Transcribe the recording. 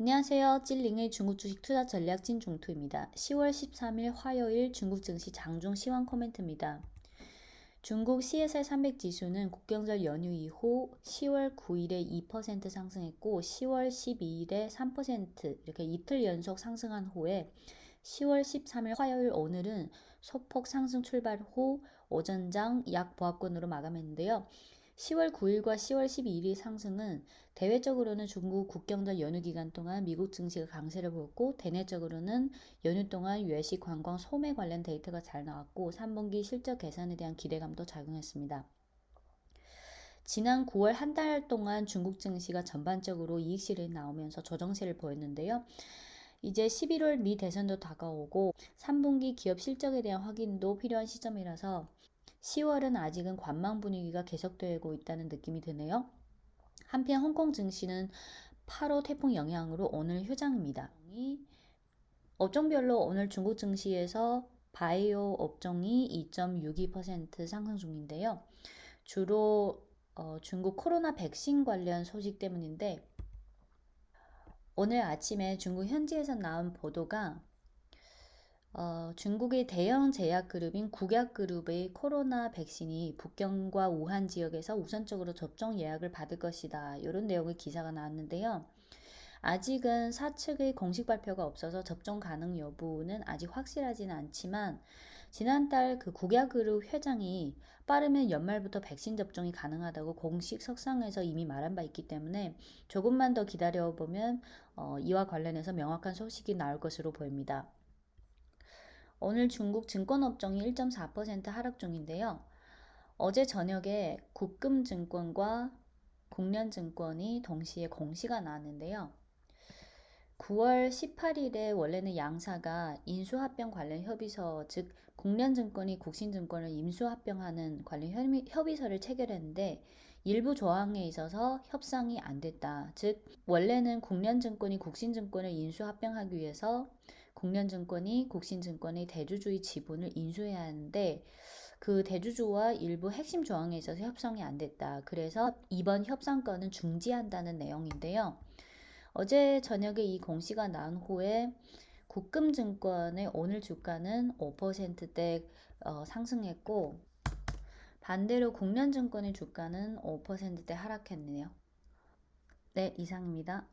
안녕하세요. 찔링의 중국 주식 투자 전략 진중투입니다. 10월 13일 화요일 중국 증시 장중 시황 코멘트입니다. 중국 CSR 300 지수는 국경절 연휴 이후 10월 9일에 2% 상승했고 10월 12일에 3% 이렇게 이틀 연속 상승한 후에 10월 13일 화요일 오늘은 소폭 상승 출발 후 오전장 약 보합권으로 마감했는데요. 10월 9일과 10월 12일의 상승은 대외적으로는 중국 국경절 연휴 기간 동안 미국 증시가 강세를 보였고 대내적으로는 연휴 동안 외식 관광 소매 관련 데이터가 잘 나왔고 3분기 실적 개선에 대한 기대감도 작용했습니다. 지난 9월 한 달 동안 중국 증시가 전반적으로 이익 실이 나오면서 조정세를 보였는데요. 이제 11월 미 대선도 다가오고 3분기 기업 실적에 대한 확인도 필요한 시점이라서 10월은 아직은 관망 분위기가 계속되고 있다는 느낌이 드네요. 한편 홍콩 증시는 8호 태풍 영향으로 오늘 휴장입니다. 업종별로 오늘 중국 증시에서 바이오 업종이 2.62% 상승 중인데요. 주로 어, 중국 코로나 백신 관련 소식 때문인데 오늘 아침에 중국 현지에서 나온 보도가 어, 중국의 대형 제약 그룹인 국약 그룹의 코로나 백신이 북경과 우한 지역에서 우선적으로 접종 예약을 받을 것이다. 이런 내용의 기사가 나왔는데요. 아직은 사측의 공식 발표가 없어서 접종 가능 여부는 아직 확실하지는 않지만 지난달 그 국약그룹 회장이 빠르면 연말부터 백신 접종이 가능하다고 공식 석상에서 이미 말한 바 있기 때문에 조금만 더 기다려 보면 어, 이와 관련해서 명확한 소식이 나올 것으로 보입니다. 오늘 중국 증권업종이 1.4% 하락 중인데요. 어제 저녁에 국금증권과 국련증권이 동시에 공시가 나왔는데요. 9월 18일에 원래는 양사가 인수합병 관련 협의서, 즉 국련증권이 국신증권을 임수합병하는 관련 협의서를 체결했는데 일부 조항에 있어서 협상이 안 됐다. 즉 원래는 국련증권이 국신증권을 인수합병하기 위해서 국련증권이 국신증권의 대주주의 지분을 인수해야 하는데 그 대주주와 일부 핵심 조항에 있어서 협상이 안 됐다. 그래서 이번 협상건은 중지한다는 내용인데요. 어제 저녁에 이 공시가 나온 후에 국금증권의 오늘 주가는 5%대 어, 상승했고 반대로 국련증권의 주가는 5%대 하락했네요. 네, 이상입니다.